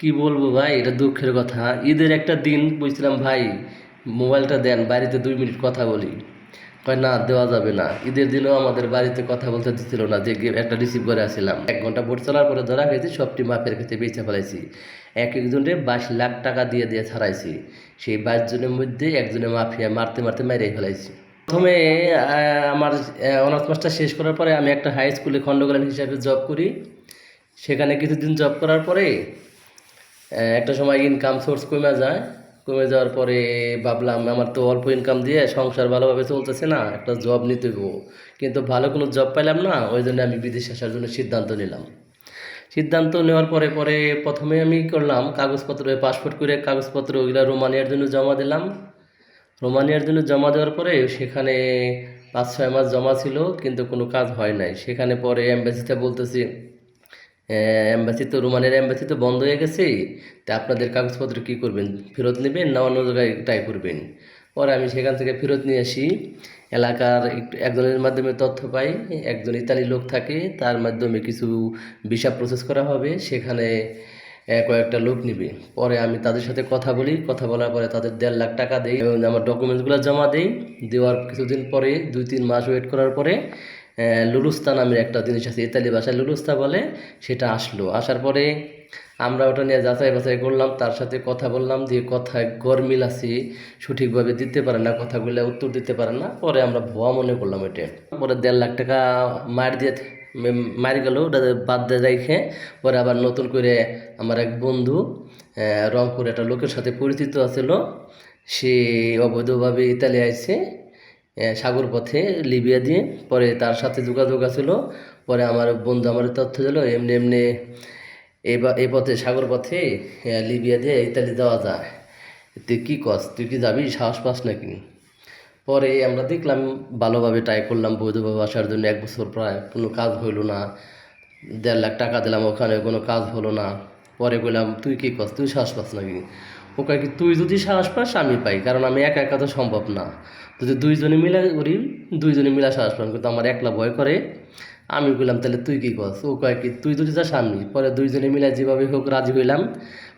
কি বলব ভাই? এটা দুঃখের কথা। ঈদের একটা দিন বুঝছিলাম ভাই, মোবাইলটা দেন, বাড়িতে দুই মিনিট কথা বলি। কয়, না, দেওয়া যাবে না। ঈদের দিনেও আমাদের বাড়িতে কথা বলতে দিচ্ছিল না, যে একটা রিসিভ করে আসছিলাম। এক ঘণ্টা ভোট চলার পরে ধরা গেছে সবটি মাপের কাছে বেঁচে ফেলাইছি এক একজনে বাইশ লাখ টাকা দিয়ে দিয়ে ছাড়াইছি। সেই বাইশ জনের মধ্যে একজনে মাফিয়া মারতে মারতে মেরে ফেলাইছি। প্রথমে আমার অনার্স মাস্টার শেষ করার পরে আমি একটা হাই স্কুলে খণ্ডকালীন হিসাবে জব করি। সেখানে কিছুদিন জব করার পরে একটা সময় ইনকাম সোর্স কমে যায়। কমে যাওয়ার পরে ভাবলাম, আমার তো অল্প ইনকাম দিয়ে সংসার ভালোভাবে চলতেছে না, একটা জব নিতে গো কিন্তু ভালো কোনো জব পাইলাম না, ওই জন্য আমি বিদেশে আসার জন্য সিদ্ধান্ত নিলাম। সিদ্ধান্ত নেওয়ার পরে পরে প্রথমে আমি করলাম, কাগজপত্র পাসপোর্ট করে কাগজপত্র ওগুলো রোমানিয়ার জন্য জমা দিলাম। রোমানিয়ার জন্য জমা দেওয়ার পরে সেখানে পাঁচ ছয় মাস জমা ছিল, কিন্তু কোনো কাজ হয় নাই। সেখানে পরে অ্যাম্বাসিতে বলতেছি অ্যাম্বাসি তো রোমানের অ্যাম্বাসি তো বন্ধ হয়ে গেছে। তা আপনাদের কাগজপত্র কী করবেন? ফেরত নেবেন না অন্য জায়গায় ট্রাই করবেন? পরে আমি সেখান থেকে ফেরত নিয়ে আসি। এলাকার একটু, একজনের মাধ্যমে তথ্য পাই। একজন ইতালি লোক থাকে, তার মাধ্যমে কিছু ভিসা প্রসেস করা হবে। সেখানে কয়েকটা লোক নিবে। পরে আমি তাদের সাথে কথা বলি। কথা বলার পরে তাদের দেড় লাখ টাকা দেই। এবং আমার ডকুমেন্টসগুলো জমা দেই। দেওয়ার কিছুদিন পরে, দুই, তিন মাস ওয়েট করার পরে লুলুস্তা নামের একটা জিনিস আছে ইতালি ভাষায় লুলুস্তা বলে সেটা আসলো। আসার পরে আমরা ওটা নিয়ে যাচাই বাছাই করলাম তার সাথে কথা বললাম দিয়ে কথায় গরমিল আছে সঠিকভাবে দিতে পারে না কথাগুলো উত্তর দিতে পারে না পরে আমরা ভুয়া মনে করলাম এটা পরে দেড় লাখ টাকা মার দিয়ে মারি গেল ওটা বাদ দিয়ে রেখে পরে আবার নতুন করে আমার এক বন্ধু রংপুর একটা লোকের সাথে পরিচিত আছিল সে অবৈধভাবে ইতালি আহ, সাগর পথে লিবিয়া দিয়ে, পরে তার সাথে যোগাযোগ আছিল, পরে আমার বন্ধু আমার তথ্য দিল, এমনি এমনি এ পথে, সাগর পথে লিবিয়া দিয়ে ইতালি যাওয়া যায়। তুই কী কস? তুই কি যাবি? সাহস পাস নাকি? পরে আমরা দেখলাম, ভালোভাবে ট্রাই করলাম বৈধভাবে আসার জন্য, এক বছর প্রায় কোনো কাজ হইল না, দেড় লাখ টাকা দিলাম ওখানে, কোনো কাজ হলো না। পরে বললাম তুই কী কস? তুই সাহস পাস না নাকি? ও কি, তুই যদি সাহস পাস, আমি পাই, কারণ আমি একা একা তো সম্ভব না। যদি দুইজনে মিলে করি, দুইজনে মিলে সাহস পান, কিন্তু আমার একলা ভয় করে। আমি বললাম তাহলে তুই কী কস ও কয় কি, তুই যদি যাস, আমি। পরে দুইজনে মিলে যেভাবে হোক রাজি হইলাম।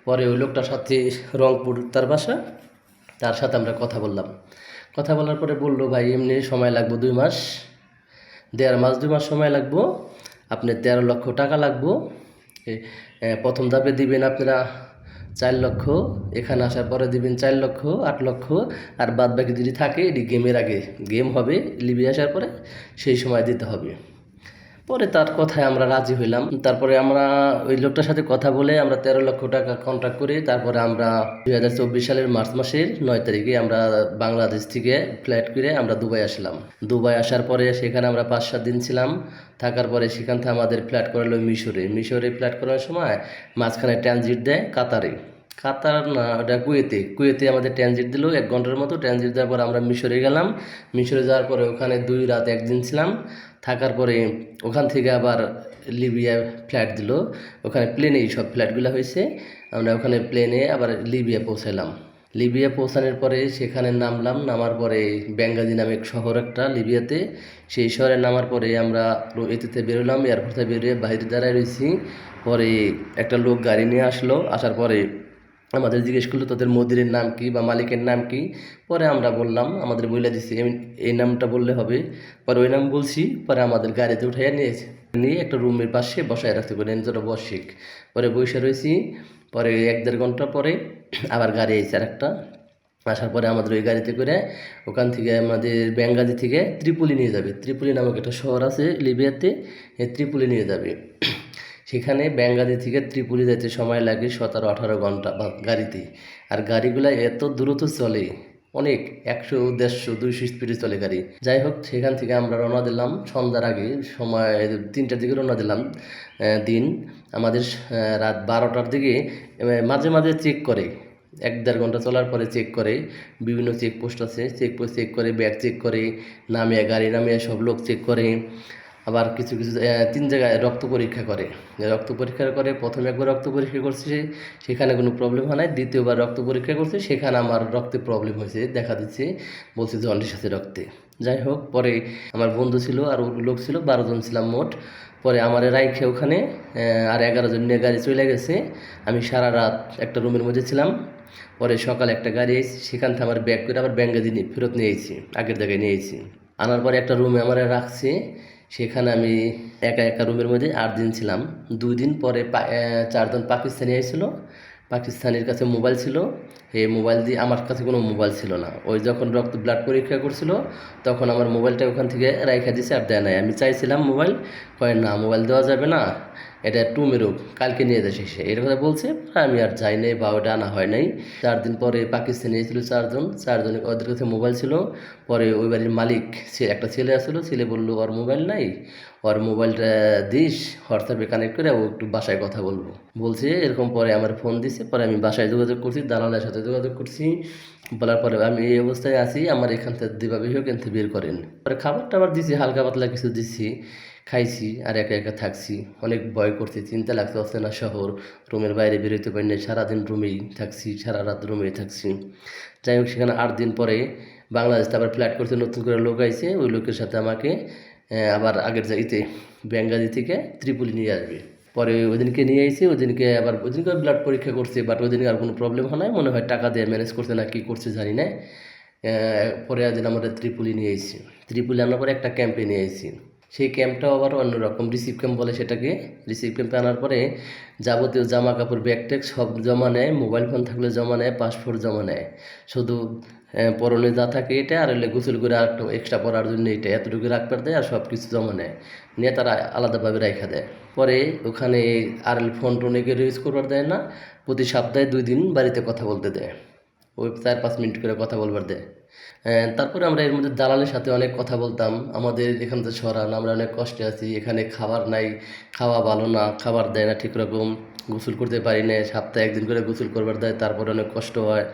পরে ওই লোকটার সাথে রংপুর তার বাসা, তার সাথে আমরা কথা বললাম। কথা বলার পরে বলল, ভাই, এমনি সময় লাগবো দুই মাস, দেড় মাস, দুই মাস সময় লাগবো। আপনি তেরো লক্ষ টাকা লাগবো। প্রথম ধাপে দিবেন আপনারা চার লক্ষ, এখানে আসার পরে দিবেন চার লক্ষ, আট লক্ষ, আর বাদ বাকি যদি থাকে, এটি গেমের আগে গেম হবে, লিবি আসার পরে সেই সময় দিতে হবে। পরে তার কথায় আমরা রাজি হইলাম। তারপরে আমরা ওই লোকটার সাথে কথা বলে আমরা তেরো লক্ষ টাকা কন্ট্রাক্ট করি তারপরে আমরা দুই হাজার চব্বিশ সালের মার্চ মাসের নয় তারিখে আমরা বাংলাদেশ থেকে ফ্লাইট করে আমরা দুবাই আসলাম। দুবাই আসার পরে সেখানে আমরা পাঁচ সাত দিন ছিলাম। থাকার পরে সেখান থেকে আমাদের ফ্ল্যাট করালো মিশরে। মিশরে ফ্ল্যাট করার সময় মাঝখানে ট্রানজিট দেয় কাতারে। কাতার না, ওটা কুয়েতে। কুয়েতে আমাদের ট্রানজিট দিল, এক ঘণ্টার মতো ট্রানজিট দেওয়ার পর আমরা মিশরে গেলাম। মিশরে যাওয়ার পরে ওখানে দুই রাত একদিন ছিলাম। থাকার পরে ওখান থেকে আবার লিবিয়া ফ্ল্যাট দিল। ওখানে প্লেনেই সব ফ্ল্যাটগুলো হয়েছে। আমরা ওখানে প্লেনে আবার লিবিয়া পৌঁছালাম লিবিয়া পৌঁছানোর পরে সেখানে নামলাম। নামার পরে বেঙ্গাজি নামে এক শহর একটা, লিবিয়াতে। সেই শহরে নামার পরে আমরা এতে বেরোলাম, এয়ারপোর্টে বেরিয়ে বাইরে দাঁড়ায় রয়েছি। পরে একটা লোক গাড়ি নিয়ে আসলো। আসার পরে আমাদের জিজ্ঞেস করল, তোদের মন্দিরের নাম কি বা মালিকের নাম কি? পরে আমরা বললাম, আমাদের বইলা দিছি, এই নামটা বললে হবে। পরে ওই নাম বলছি, পরে আমাদের গাড়িতে উঠাইয়া নিয়েছে। নিয়ে একটা রুমের পাশে বসায় রাখতে পারে নিজেরা বসিক পরে বসে রয়েছি পরে এক দেড় ঘণ্টা পরে আবার গাড়ি এসে আর একটা। আসার পরে আমাদের ওই গাড়িতে করে ওখান থেকে আমাদের বেঙ্গালি থেকে ত্রিপুলি নিয়ে যাবে। ত্রিপুলি নামক একটা শহর আছে লিবিয়াতে ত্রিপুলি নিয়ে যাবে। সেখানে বেঙ্গালি থেকে ত্রিপুরি যেতে সময় লাগে সতেরো, আঠারো ঘণ্টা বা গাড়িতে। আর গাড়িগুলো এত দ্রুত চলে, অনেক, একশো, দেড়শো, দুইশো স্পিডে চলে গাড়ি। যাই হোক, সেখান থেকে আমরা রওনা দিলাম। সন্ধ্যার আগে সময়, তিনটার দিকে রওনা দিলাম দিন। আমাদের রাত বারোটার দিকে মাঝে মাঝে চেক করে। এক দেড় ঘণ্টা চলার পরে চেক করে। বিভিন্ন চেকপোস্ট আছে। চেকপোস্ট চেক করে ব্যাগ চেক করে, নামিয়ে গাড়ি নামিয়ে সব লোক চেক করে। আবার কিছু কিছু তিন জায়গায় রক্ত পরীক্ষা করে। রক্ত পরীক্ষা করে, প্রথমে একবার রক্ত পরীক্ষা করছে সেখানে কোনো প্রবলেম হয় নাই। দ্বিতীয়বার রক্ত পরীক্ষা করছে, সেখানে আমার রক্তে প্রবলেম হয়েছে, দেখা দিচ্ছে, বলছে জন্ডিস আছে রক্তে। যাই হোক, পরে আমার বন্ধু ছিল আর ওর লোক ছিল, বারো জন ছিলাম মোট। পরে আমার রাইখে ওখানে আর এগারো জন নিয়ে গাড়ি চলে গেছে। আমি সারা রাত একটা রুমের মধ্যে ছিলাম। পরে সকালে একটা গাড়ি এসেছি সেখান থেকে আমার ব্যাগ করে আবার ব্যাঙ্গাজি নিয়ে, ফেরত নিয়েছি আগের জায়গায় নিয়েছি আনার পরে একটা রুমে আমার রাখছে। সেখানে আমি একা একা রুমের মধ্যে আট দিন ছিলাম। দুই দিন পরে চারজন পাকিস্তানি এসেছিল পাকিস্তানির কাছে মোবাইল ছিল। এই মোবাইল দিয়ে আমার কাছে কোনো মোবাইল ছিল না। ওই যখন রক্ত ব্লাড পরীক্ষা করছিল, তখন আমার মোবাইলটা ওখান থেকে রাইখা দিছে আর দেয় নাই। আমি চাইছিলাম মোবাইল কয় না মোবাইল দেওয়া যাবে না। এটা টু মেরুক কালকে নিয়ে যাচ্ছে সে এর কথা বলছে আমি আর যাই নাই বা ওটা আনা হয় নাই। চার দিন পরে পাকিস্তানি এসেছিল চারজন। চারজন ওদের কাছে মোবাইল ছিল। পরে ওই বাড়ির মালিক, সে একটা ছেলে আসলো ছেলে বলল, ওর মোবাইল নাই। ওর মোবাইলটা দিস, হোয়াটসঅ্যাপে কানেক্ট করে ও একটু বাসায় কথা বলব। বলছে, এরকম পরে আমার ফোন দিছে। পরে আমি বাসায় যোগাযোগ করছি, দালালের সাথে যোগাযোগ করছি। বলার পরে আমি এই অবস্থায় আছি। আমার এখান থেকে হোক এখান থেকে বের করেন। পরে খাবার টাবার দিছি, হালকা পাতলা কিছু দিছি। খাইছি আর একা একা থাকছি। অনেক ভয় করছি, চিন্তা লাগতে লাগছে না শহর, রুমের বাইরে বেরোতে পারি না সারাদিন রুমেই থাকছি, সারা রাত রুমেই থাকছি। যাই হোক, সেখানে আট দিন পরে বাংলাদেশ আবার ফ্ল্যাট করতে নতুন করে লোক আইছে, ওই লোকের সাথে আমাকে আবার আগের জায়গাতে বেঙ্গালি থেকে ত্রিপুলি নিয়ে আসবে। পরে ওদিনকে নিয়ে আইছে ওদিনকে আবার ওদিনকে ব্লাড পরীক্ষা করছে বাট ওদিনকে আর কোনো প্রবলেম হয় নাই, মনে হয় টাকা দিয়ে ম্যানেজ করছে না, কি করছে জানি না। পরে একদিন আমাদের ত্রিপুলি নিয়ে এসেছি ত্রিপুলি আনার পরে একটা ক্যাম্পে নিয়ে এসেছি সেই ক্যাম্পটাও আবার অন্যরকম। রিসিভ ক্যাম্প বলে সেটাকে। রিসিভ ক্যাম্পে আনার পরে যাবতীয় জামা কাপড় ব্যাগ ট্যাগ সব জমা নেয় মোবাইল ফোন থাকলে জমা নেয় পাসপোর্ট জমা নেয়। শুধু পরনে যা থাকে এটা আর হলে গোসল করে আর একটু এক্সট্রা পরার জন্য এটা। এতটুকু রাখবার দেয় আর সব কিছু জমা নেয়। নিয়ে তারা আলাদাভাবে রাখা দেয়। পরে ওখানে আর এল ফোন টোন এগুলো ইউজ করবার দেয় না। প্রতি সপ্তাহে দুই দিন বাড়িতে কথা বলতে দেয়। ওই চার পাঁচ মিনিট করে কথা বলবার দেয়। তারপরে আমরা এর মধ্যে দালালের সাথে অনেক কথা বলতাম। আমাদের এখান থেকে সরান, আমরা অনেক কষ্টে আছি। এখানে খাবার নাই, খাওয়া ভালো না, খাবার দেয় না ঠিক রকম। গোসল করতে পারি না সপ্তাহে একদিন করে গোসল করবার দেয়, তারপরে অনেক কষ্ট হয়।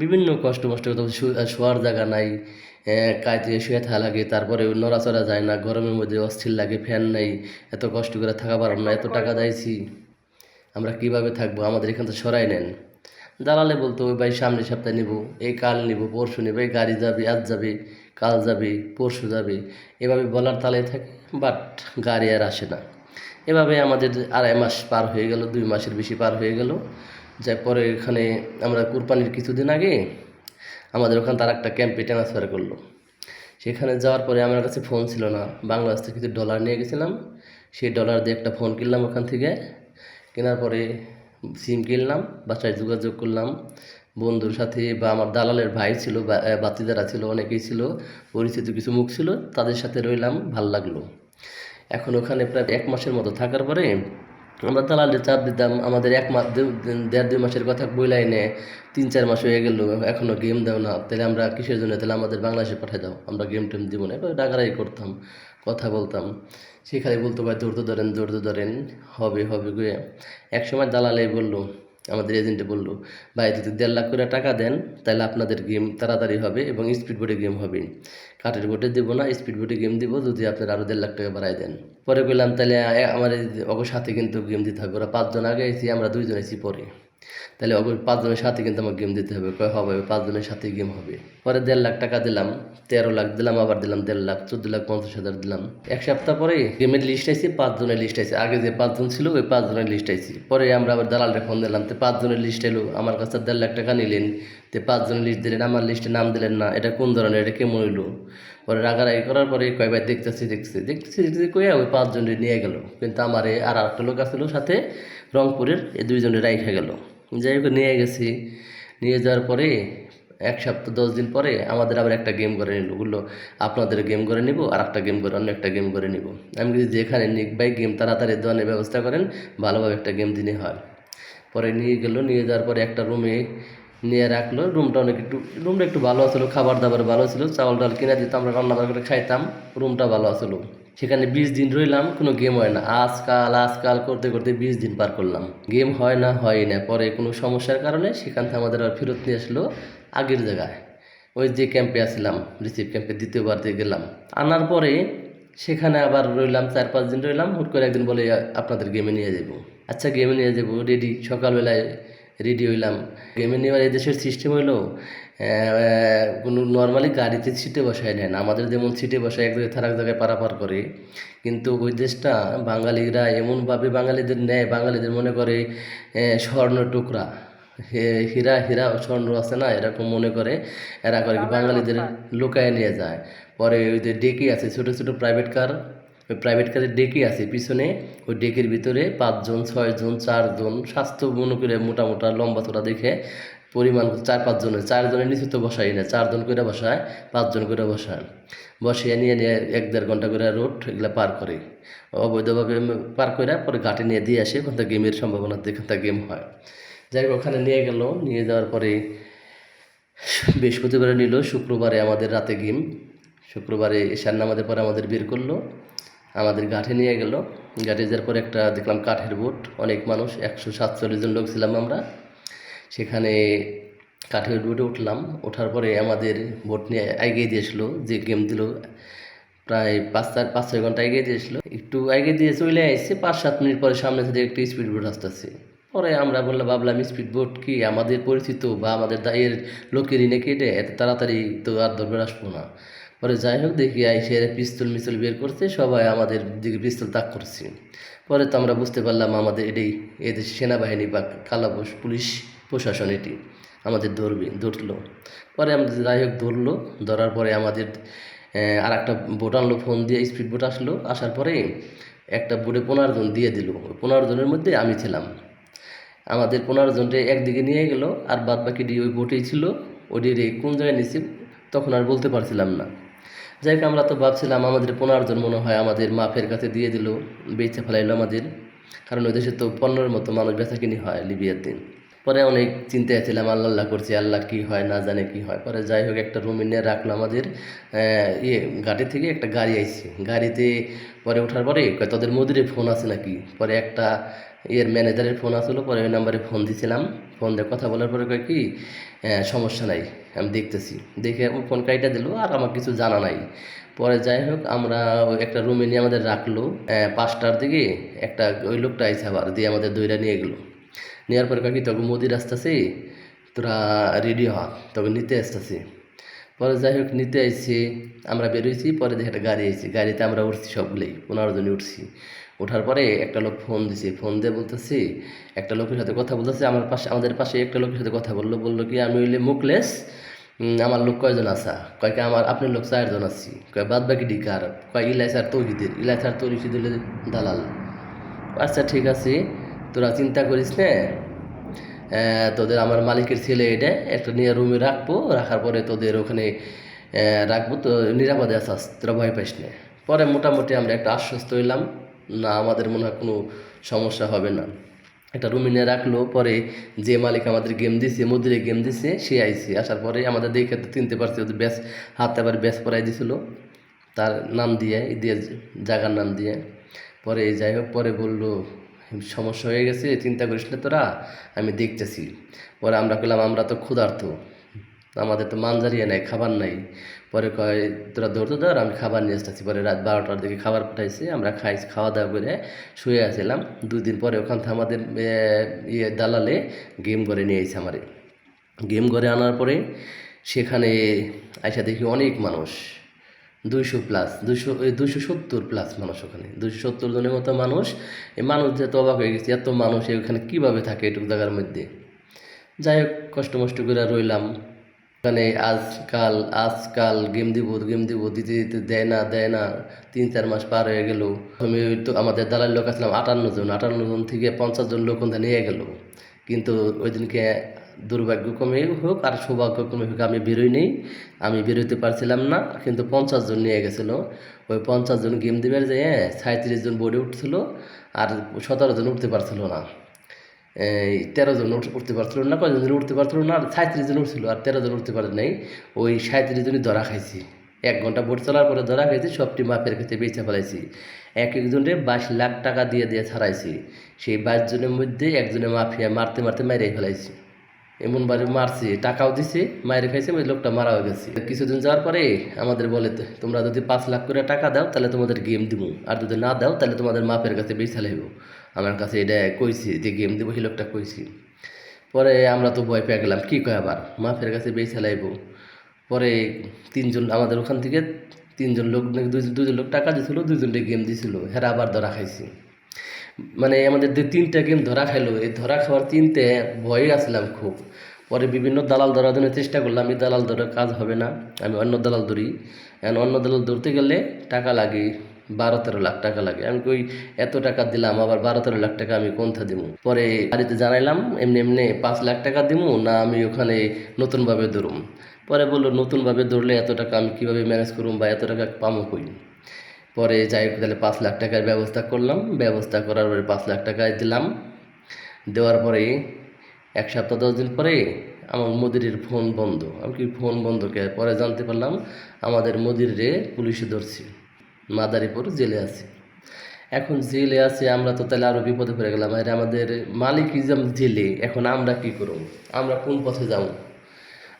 বিভিন্ন কষ্ট মষ্ট শোয়ার জায়গা নাই কাজে শুয়ে থাকা লাগে, তারপরে নড়াচড়া যায় না, গরমের মধ্যে অস্থির লাগে, ফ্যান নাই, এত কষ্ট করে থাকা পারব না, এত টাকা দিয়েছি। আমরা কীভাবে থাকব? আমাদের এখান থেকে সরাই নেন। দালালে বলতো, ওই ভাই সামনের সপ্তাহে নিব, এই কাল নিব, পরশু নেব, এই গাড়ি যাবে, আজ যাবে, কাল যাবে, পরশু যাবে। এভাবে বলার তালে থাকে, বাট গাড়ি আর আসে না। এভাবে আমাদের আড়াই মাস পার হয়ে গেল, দুই মাসের বেশি পার হয়ে গেল। যার পরে এখানে আমরা কুরবানির কিছুদিন আগে আমাদের ওখানে তার একটা ক্যাম্পে ট্রান্সফার করল। সেখানে যাওয়ার পরে আমার কাছে ফোন ছিল না। বাংলাদেশ থেকে কিছু ডলার নিয়ে গেছিলাম। সেই ডলার দিয়ে একটা ফোন কিনলাম ওখান থেকে। কেনার পরে সিম কিনলাম, বাসায় যোগাযোগ করলাম। বন্ধুর সাথে বা আমার দালালের ভাই ছিল বাতিদারা ছিল, অনেকেই ছিল, পরিচিত কিছু মুখ ছিল, তাদের সাথে রইলাম, ভালো লাগল। এখন ওখানে প্রায় এক মাসের মতো থাকার পরে আমরা দালালে চাপ দিতাম, আমাদের এক মাস দেড় দুই মাসের কথা বইলাই নে, তিন চার মাস হয়ে গেল এখনও গেম দাও না, তাহলে আমরা কিসের জন্য, তাহলে আমাদের বাংলাদেশে পাঠিয়ে দাও, আমরা গেম টেম দিব না এবার ডাকারাই করতাম, কথা বলতাম। সেখানে বলতো, ভাই ধৈর্য ধরেন ধৈর্য ধরেন, হবে হবে গিয়ে। এক সময় দালালে বলল আমাদের এজেন্টে বলল, ভাই, যদি দেড় লাখ করে টাকা দেন, তাহলে আপনাদের গেম তাড়াতাড়ি হবে এবং স্পিড বোটে গেম হবে। কাঠের বোর্ডে দেবো না স্পিড বোটে গেম দিব যদি আপনার আরও দেড় লাখ টাকা বাড়াই দেন। পরে বললাম তাহলে আমার অগর সাথে কিন্তু গেম দিতে হবে। ওরা পাঁচজন আগে এসি আমরা দুইজন এসি পরে। তাহলে অগর পাঁচজনের সাথে কিন্তু আমার গেম দিতে হবে। কয়, হবে পাঁচজনের সাথে গেম হবে। পরে দেড় লাখ টাকা দিলাম, তেরো লাখ দিলাম, আবার দিলাম দেড় লাখ, চোদ্দ লাখ, পঞ্চাশ হাজার দিলাম। এক সপ্তাহ পরে গেমের লিস্ট আইছি, পাঁচজনের লিস্ট আইছে। আগে যে পাঁচজন ছিল, ওই পাঁচজনের লিস্ট আইছি। পরে আমরা আবার দালালটা ফোন দিলাম, তো পাঁচজনের লিস্ট এলো, আমার কাছে দেড় লাখ টাকা নিলেন, তো পাঁচজনের লিস্ট দিলেন, আমার লিস্টে নাম দিলেন না, এটা কোন ধরনের, এটা কেমন হইল? পরে রাগারাগি করার পরে কয়বার দেখতেছি দেখতেছি দেখতেছি দেখতেছি, কইয়া ওই পাঁচজনের নিয়ে গেল। কিন্তু আমার আর একটা লোক আসলো সাথে রংপুরের এই দুইজনের রাইখা গেল। যাই হোক, নিয়ে গেছি। নিয়ে যাওয়ার পরে এক সপ্তাহ, দশ দিন পরে আমাদের আবার একটা গেম করে নিল। বলল, আপনাদের গেম করে নিব আর একটা গেম করে, অন্য একটা গেম করে নিব। আমি কিছু যেখানে নিক ভাই গেম তাড়াতাড়ি দেওয়ানোর ব্যবস্থা করেন, ভালোভাবে একটা গেম দিনে হয়। পরে নিয়ে গেলো, নিয়ে যাওয়ার পরে একটা রুমে নিয়ে রাখল। রুমটা অনেক একটু রুমটা একটু ভালো আসলো খাবার দাবার ভালো ছিল চাউল ডাল কিনে দিতাম আমরা রান্না করে খাইতাম রুমটা ভালো আসলো সেখানে বিশ দিন রইলাম, কোনো গেম হয় না। আজকাল আজকাল করতে করতে বিশ দিন পার করলাম। গেম হয় না হয় না। পরে কোনো সমস্যার কারণে সেখান থেকে আমাদের আর ফেরত নিয়ে আসলো আগের জায়গায়। ওই যে ক্যাম্পে আসলাম, রিসিভ ক্যাম্পে দ্বিতীয়বার দিয়ে গেলাম। আনার পরে সেখানে আবার রইলাম, চার পাঁচ দিন রইলাম। হুট করে একদিন বলে আপনাদের গেমে নিয়ে যাব। আচ্ছা গেমে নিয়ে যাব। রেডি সকালবেলায় রেডি হইলাম। গেমে নেওয়ার এই দেশের সিস্টেম হইল নর্মালি গাড়িতে সিটে বসায় নেন আমাদের যেমন সিটে বসায় এক জায়গায় থার এক জায়গায় পারাপার করে। কিন্তু ওই দেশটা বাঙালিরা এমনভাবে বাঙালিদের নেয় বাঙালিদের মনে করে স্বর্ণ টুকরা। হীরা হীরা স্বর্ণ আছে না? এরকম মনে করে এরা করে বাঙালিদের লুকায় নিয়ে যায়। পরে ওই যে ডেকি আছে ছোটো ছোটো প্রাইভেট কার ওই প্রাইভেট কারের ডেকি আছে পিছনে ওই ডেকের ভিতরে পাঁচজন ছয়জন চারজন স্বাস্থ্য মনে করে মোটা মোটা লম্বা চড়া দেখে পরিমাণ চার পাঁচজনের চারজনের নিচে তো বসাই না চারজন করে বসায় পাঁচজন করে বসায়। বসিয়ে নিয়ে নিয়ে এক দেড় ঘণ্টা করে রোড এগুলো পার করে। অবৈধভাবে পার করে পরে ঘাটে নিয়ে দিয়ে আসে, ওখান থেকে গেমের সম্ভাবনা এখান গেম হয়। যাই হোক, ওখানে নিয়ে গেল, নিয়ে যাওয়ার পরে বৃহস্পতিবারে নিল, শুক্রবারে আমাদের রাতে গেম। শুক্রবারে এশার নামাজের পরে আমাদের বের করল, আমাদের ঘাটে নিয়ে গেল। ঘাটে যাওয়ার পরে একটা দেখলাম কাঠের বোট, অনেক মানুষ, একশো সাতচল্লিশ জন লোক ছিলাম আমরা। সেখানে কাঠের বোটে উঠলাম। ওঠার পরে আমাদের বোট নিয়ে এগিয়ে দিয়েছিল, যে গেম দিল প্রায় পাঁচ চার, পাঁচ ছয় ঘণ্টা এগিয়ে দিয়েছিল। একটু এগিয়ে দিয়ে চলে আসছে পাঁচ সাত মিনিট পরে সামনে থেকে একটি স্পিড বোট আসতেছে। পরে আমরা বললাম, ভাবলাম স্পিড বোট কি আমাদের পরিচিত বা আমাদের দায়ের লোকেরই নাকি এটা? এত তাড়াতাড়ি তো আর দরবার আসব না। পরে যাই হোক, দেখি আইসে পিস্তল মিস্তল বের করছে, সবাই আমাদের দিকে পিস্তল তাক করছে। পরে তো আমরা বুঝতে পারলাম, আমাদের এটাই এদের সেনাবাহিনী বা কালাবোস পুলিশ প্রশাসন এটি আমাদের ধরবে, ধরলো। পরে আমাদের যাই হোক ধরলো, ধরার পরে আমাদের আর একটা বোট আনলো, ফোন দিয়ে স্পিড বোট আসলো, আসার পরে একটা বোটে পনেরো জন দিয়ে দিল। পনেরো জনের মধ্যে আমি ছিলাম। আমাদের পনেরো জনটা একদিকে নিয়ে গেল, আর বাদ বাকিটি ওই বোটেই ছিল ওটির কোন জায়গায় নিছি, তখন আর বলতে পারছিলাম না। যাই হোক, আমরা তো ভাবছিলাম আমাদের পনেরো জন মনে হয় আমাদের মাফের কাছে দিয়ে দিল, বেঁচে ফেলাইলো আমাদের, কারণ ওই দেশে তো পনেরোর মতো মানুষ বেচা কিনি হয় লিবিয়ার দিন পরে অনেক চিন্তায় ছিলাম, আল্লাহ আল্লাহ করছি, আল্লাহ কি হয়, না জানে কি হয়। পরে যাই হোক, একটা রুমে নিয়ে রাখল আমাদের ইয়ে গাড়ি থেকে একটা গাড়ি আইছে। গাড়িতে পরে ওঠার পরে তোদের মদিরে ফোন আছে নাকি? পরে একটা ইয়ের ম্যানেজারের ফোন আসলো, পরে ওই নাম্বারে ফোন দিয়েছিলাম ফোন দিয়ে কথা বলার পরে কয় কি সমস্যা নাই, আমি দেখতেছি। দেখে ও ফোন কাইটা দিল, আর আমার কিছু জানা নাই। পরে যাই হোক, আমরা ওই একটা রুমে নিয়ে আমাদের রাখল। পাঁচটার দিকে একটা ওই লোকটা আইসে আবার, দিয়ে আমাদের দইটা নিয়ে গেলো। নেওয়ার পরে কাকি তোকে মোদির আসতেছি তোরা রেডি হ তোকে নিতে আসতেছে। পরে যাই হোক নিতে আইছি আমরা বেরোইছি পরে দেখে একটা গাড়ি আইছি। গাড়িতে আমরা উঠছি সবগুলোই পনেরো জনই উঠছি। ওঠার পরে একটা লোক ফোন দিছে। ফোন দিয়ে বলতেছি একটা লোকের সাথে কথা বলতেছে আমার পাশে আমাদের পাশে একটা লোকের সাথে কথা বলল। বলল কি আমি হইলে মুকলেস উম, আমার লোক কয়জন আসা কয় কি আমার আপনার লোক চারজন আছি। কয় বাদ বাকি ডিকার কয় ইলাইসার তৌহিদের ইলাইসার তৌহিদ দালাল। আচ্ছা ঠিক আছে। তোরা চিন্তা করিস না তোদের আমার মালিকের ছেলে এটা, একটা নিয়ে রুমে রাখব, রাখার পরে তোদের ওখানে রাখব, তো নিরাপদে আসাস তোরা ভয় পাইস না। পরে মোটামুটি আমরা একটা আশ্বস্ত হইলাম, না আমাদের মনে হয় কোনো সমস্যা হবে না। একটা রুমে নিয়ে রাখল, পরে যে মালিক আমাদের গেম দিছে মধ্যে গেম দিছে, সে আইছে। আসার পরে আমাদের দেখে তো চিনতে পারছি, ওদের ব্যাস, হাতে আবার ব্যাস পরাই দিছিল। তার নাম দিয়ে দিয়ে জায়গার নাম দিয়ে। পরে যাই হোক, পরে বলল সমস্যা হয়ে গেছে, চিন্তা করিস না তোরা, আমি দেখতেছি। পরে আমরা বললাম আমরা তো ক্ষুধার্ত, আমাদের তো মানজারিয়া নাই, খাবার নাই। পরে কয়, তোরা ধরতে ধর, আমি খাবার নিয়ে আসতেছি। পরে রাত বারোটার দিকে খাবার পাঠাইছে, আমরা খাই খাওয়া দাওয়া করে শুয়ে আসছিলাম দুই দিন পরে ওখান থেকে আমাদের ইয়ে দালালে গেম করে নিয়ে এসে আমারে। গেম করে আনার পরে সেখানে আইসা দেখি অনেক মানুষ। দুইশো প্লাস দুইশো দুইশো সত্তর প্লাস মানুষ ওখানে। দুশো সত্তর জনের মতো মানুষ। এই মানুষ যে এত অবাক হয়ে গেছে, এত মানুষ ওখানে কীভাবে থাকে এটুকু জায়গার মধ্যে? যাই হোক, কষ্ট মষ্ট করে রইলাম। ওখানে আজকাল আজকাল গেম দিব গেম দিব, দিতে দিতে দেয় না দেয় না। তিন, চার মাস পার হয়ে গেল। আমি তো আমাদের দালাল লোক আসলাম আটান্ন জন আটান্ন জন থেকে পঞ্চাশ জন লোক ওখানে নিয়ে গেল। কিন্তু ওই দিনকে দুর্ভাগ্যক্রমে হোক আর সৌভাগ্যক্রমে হোক, আমি বেরোই নেই। আমি বেরোতে পারছিলাম না, কিন্তু পঞ্চাশ জন নিয়ে গেছিল। ওই পঞ্চাশ জন গেম দিবার যে হ্যাঁ সাঁত্রিশ জন বোর্ডে উঠছিল আর সতেরো জন উঠতে পারছিল না। এই তেরো জন উঠ- উঠতে পারছিল না, কয়জন জন উঠতে পারছিল না, আর সাঁত্রিশ জন উঠছিল আর তেরো জন উঠতে পারে নাই ওই সাঁত্রিশ জনই ধরা খাইছি। এক ঘণ্টা বোট চলার পরে ধরা খাইছি সবটি মাপের ক্ষেত্রে বেঁচে ফেলাইছি। এক একজনের বাইশ লাখ টাকা দিয়ে দিয়ে ছাড়াইছি। সেই বাইশ জনের মধ্যে একজনে মাফিয়া মারতে মারতে মেরে ফেলাইছি। এমনভাবে মারছি, টাকাও দিছি মায়ের খাইছে লোকটা মারা হয়ে গেছে। কিছুদিন যাওয়ার পরে আমাদের বলে তোমরা যদি পাঁচ লাখ করে টাকা দাও, তাহলে তোমাদের গেম দিব আর যদি না দাও, তাহলে তোমাদের মাপের কাছে বেচা লাগবে আমার কাছে এটা কইছি যে গেম দিব, সেই লোকটা কইছি। পরে আমরা তো ভয় পেয়ে গেলাম, কী কয় আবার? মাফের কাছে বেছে লাইব পরে তিনজন, আমাদের ওখান থেকে তিনজন লোক দুজন লোক টাকা দিছিল দুজনকে গেম দিছিল, হেরা আবার ধরা খাইছি। মানে আমাদের যে তিনটা গেম ধরা খাইলো এই ধরা খাওয়ার তিনটে ভয়ে আসলাম খুব। পরে বিভিন্ন দালাল ধরার জন্য চেষ্টা করলাম, এই দালাল ধরে কাজ হবে না, আমি অন্য দালাল ধরি। এখন অন্য দালাল ধরতে গেলে টাকা লাগে বারো তেরো লাখ টাকা লাগে। আমি কই, এত টাকা দিলাম, আবার বারো তেরো লাখ টাকা আমি কোনটা দিব পরে বাড়িতে জানাইলাম, এমনি এমনি পাঁচ লাখ টাকা দিব না আমি ওখানে নতুনভাবে ধরুম। পরে বলল, নতুনভাবে ধরলে এত টাকা আমি কীভাবে ম্যানেজ করুম বা এত টাকা পামো কই? পরে যাই হোক, তাহলে পাঁচ লাখ টাকার ব্যবস্থা করলাম। ব্যবস্থা করার পরে পাঁচ লাখ টাকায় দিলাম। দেওয়ার পরে এক সপ্তাহ, দশ দিন পরে আমার মুদিরের ফোন বন্ধ। আমি কি ফোন বন্ধ কে? পরে জানতে পারলাম আমাদের মুদিরে পুলিশে ধরছি। মাদারীপুর জেলে আছে। এখন জেলে আছে, আমরা তো তাহলে আরও বিপদে পড়ে গেলাম। আর আমাদের মালিক ইজাম জেলে, এখন আমরা কি করব? আমরা কোন পথে যাব?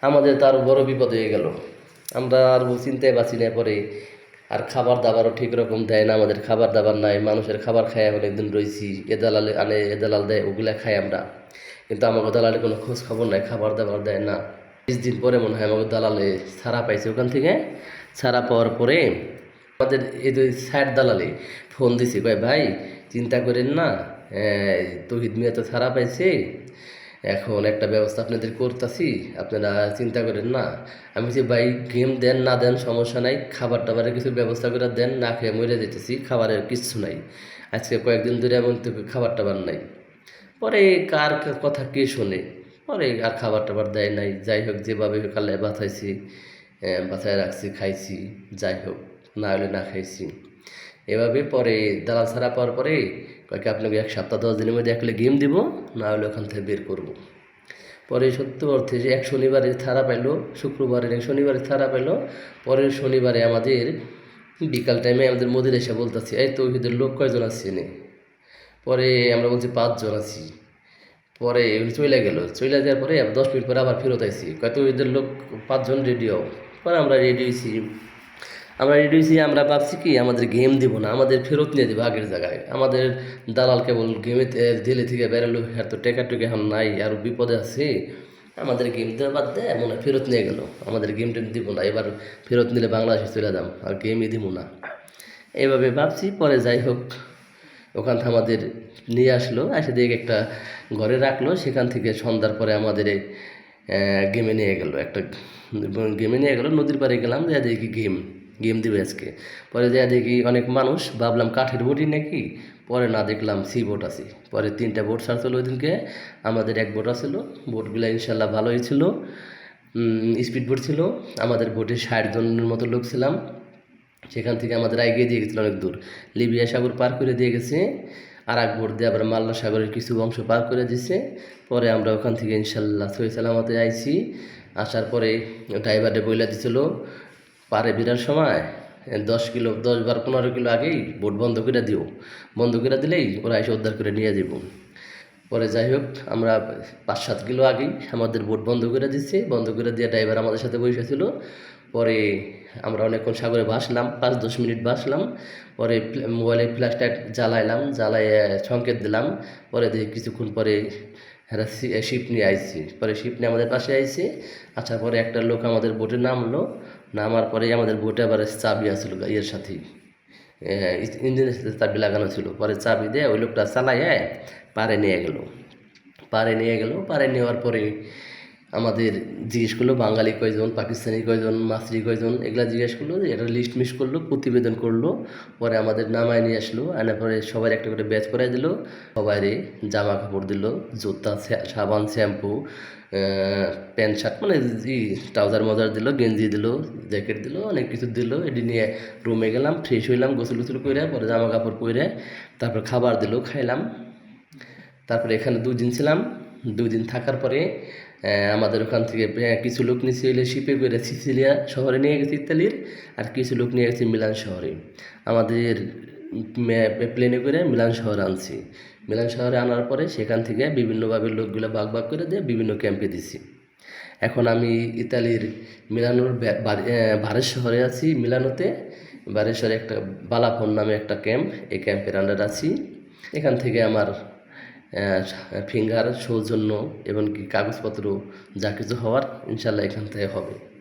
আমাদের তো বড় বিপদ হয়ে গেল। আমরা আর চিন্তায় বাঁচি না পরে। আর খাবার দাবারও ঠিক রকম দেয় না, আমাদের খাবার দাবার নাই, মানুষের খাবার খাই অনেকদিন রয়েছি এ দালালে আনে, এ দালাল দেয়, ওগুলা খাই আমরা। কিন্তু আমাকে দালালে কোনো খোঁজ খবর নাই, খাবার দাবার দেয় না। বিশ দিন পরে মনে হয় আমাকে দালালে ছাড়া পাইছে, ওখান থেকে ছাড়া পাওয়ার পরে আমাদের এই যে সাইড দালালে ফোন দিছি ভাই ভাই, চিন্তা করেন না তহিদ মিয়া তো ছাড়া পাইছে এখন একটা ব্যবস্থা আপনাদের করতেছি, আপনারা চিন্তা করেন না। আমি যে ভাই গেম দেন, না দেন, সমস্যা নাই খাবার টাবারের কিছু ব্যবস্থা করে দেন, না খেয়ে মরে যেতেছি খাবারের কিচ্ছু নাই। আজকে কয়েকদিন ধরে এমন তো খাবার টাবার নাই। পরে কার কথা কে শোনে? পরে আর খাবার টাবার দেয় নাই। যাই হোক, যেভাবে কালে বাঁচাইছি বাঁচায় রাখছি, খাইছি, যাই হোক, না হলে না খাইছি। এভাবে পরে, দালাল ছাড়া পাওয়ার পরে কয়েক আপনাকে এক সপ্তাহ, দশ দিনের মধ্যে একলে গেম দিব, না হলে ওখান থেকে বের করব। পরে সত্য অর্থে যে এক শনিবারে ছাড়া পাইলো শুক্রবারের এক শনিবারে ছাড়া পাইলো পরের শনিবারে আমাদের বিকাল টাইমে আমাদের মোদির এসে বলতেছি, এই তো ওদের লোক কয়জন আসছে নে পরে আমরা বলছি, পাঁচজন আছি। পরে চলে গেল। চলে যাওয়ার পরে দশ মিনিট পরে আবার ফেরত আইসি কত ওদের লোক পাঁচজন রেডি হও। পরে আমরা রেডি হয়েছি আমরা রেডি হয়েছি আমরা ভাবছি কি আমাদের গেম দিব না আমাদের ফেরত নিয়ে দেবো আগের জায়গায়। আমাদের দালাল কেবল গেমে দিলে থেকে বেরোলো আর তো টেকা টুকে এখন নাই আর বিপদে আছে। আমাদের গেম দেওয়া বাদ দেয় মনে ফেরত নিয়ে গেল। আমাদের গেম টেম দিব না এবার ফেরত নিলে বাংলাদেশে চলে যাম আর গেমই দিব না। এইভাবে ভাবছি পরে যাই হোক ওখান থেকে আমাদের নিয়ে আসলো এসে দিয়ে একটা ঘরে রাখল সেখান থেকে সন্ধ্যার পরে আমাদের এই, গেমে নিয়ে গেল। একটা গেমে নিয়ে গেল নদীর পাড়ে গেলাম যা দেখি গেম গেম দিবে আজকে। পরে যা দেখি অনেক মানুষ, ভাবলাম কাঠের বটি নাকি? পরে না দেখলাম সি বোট আছে। পরে তিনটা বোট ছাড়ছিল ওই দিনকে আমাদের এক বোট আসলো বোটগুলো ইনশাল্লাহ ভালোই ছিল। স্পিড বোট ছিল। আমাদের বোটে ষাট জনের মতো লোক ছিলাম। সেখান থেকে আমাদের এগিয়ে দিয়ে গেছিল অনেক দূর। লিবিয়া সাগর পার করে দিয়ে গেছে। আর এক বোট দিয়ে আবার মাল্লা সাগরের কিছু অংশ পার করে দিছে। পরে আমরা ওখান থেকে ইনশাল্লাহ সই সালামতে আইছি। আসার পরে ড্রাইভারে বইলা দিছিল পারে বিরার সময় দশ কিলো, দশ বার পনেরো কিলো আগেই বোট বন্ধ করে দিও। বন্ধ করে দিলেই ওরা এসে উদ্ধার করে নিয়ে যাব পরে যাই হোক, আমরা পাঁচ সাত কিলো আগেই আমাদের বোট বন্ধ করে দিচ্ছে বন্ধ করে দিয়ে ড্রাইভার আমাদের সাথে বসেছিল পরে আমরা অনেকক্ষণ সাগরে ভাসলাম, পাঁচ দশ মিনিট ভাসলাম। পরে মোবাইলে ফ্ল্যাশটা জ্বালাইলাম জ্বালাই সংকেত দিলাম। পরে দেখি কিছুক্ষণ পরে শিপ নিয়ে আইছি। পরে শিপ নিয়ে আমাদের পাশে আইছে। আসার পরে একটা লোক আমাদের বোটে নামলো। নামার পরে আমাদের বুটে আবার চাবি আসলো ইয়ের সাথে। ইঞ্জিনের সাথে চাবি লাগানো ছিল। পরে চাবি দিয়ে ওই লোকটা চালাইয়ে পারে নিয়ে গেল। পারে নিয়ে গেল, পারে নেওয়ার পরে আমাদের জিজ্ঞেস করল, বাঙালি কয়জন, পাকিস্তানি কয়জন মাসরি কয়জন, এগুলা জিজ্ঞেস করল, এটা লিস্ট মিস করল, প্রতিবেদন করল, পরে আমাদের নামায় নিয়ে আসলো, আনার পরে সবাই একটা করে ব্যাচ করাই দিল, সবাইরে জামা কাপড় দিল, জুতা সাবান, শ্যাম্পু প্যান্ট, শার্ট মানে ই ট্রাউজার, মজার দিল, গেঞ্জি দিল, জ্যাকেট দিল, অনেক কিছু দিল, এটি নিয়ে রুমে গেলাম ফ্রেশ হইলাম, গোসল গোসল করে, পরে জামা কাপড় পরে, তারপর খাবার দিল, খাইলাম, তারপরে এখানে দুদিন ছিলাম দুদিন থাকার পরে আমাদের ওখান থেকে আহ, কিছু লোক নিচে এলে শিপে করে সিসিলিয়া শহরে নিয়ে গেছে ইতালির আর কিছু লোক নিয়ে গেছে মিলান শহরে। আমাদের প্লেনে করে মিলান শহরে আনছি। মিলান শহরে আনার পরে সেখান থেকে বিভিন্নভাবে লোকগুলো ভাগ ভাগ করে দিয়ে বিভিন্ন ক্যাম্পে দিছি। এখন আমি ইতালির মিলানোর ভারের শহরে আছি মিলানোতে। ভারের শহরে একটা বালাফোন নামে একটা ক্যাম্প এই ক্যাম্পের আন্ডার আছি। এখান থেকে আমার ফিঙ্গার সৌজন্য এবং কি কাগজপত্র যা কিছু হওয়ার ইনশাল্লাহ এখান থেকে হবে।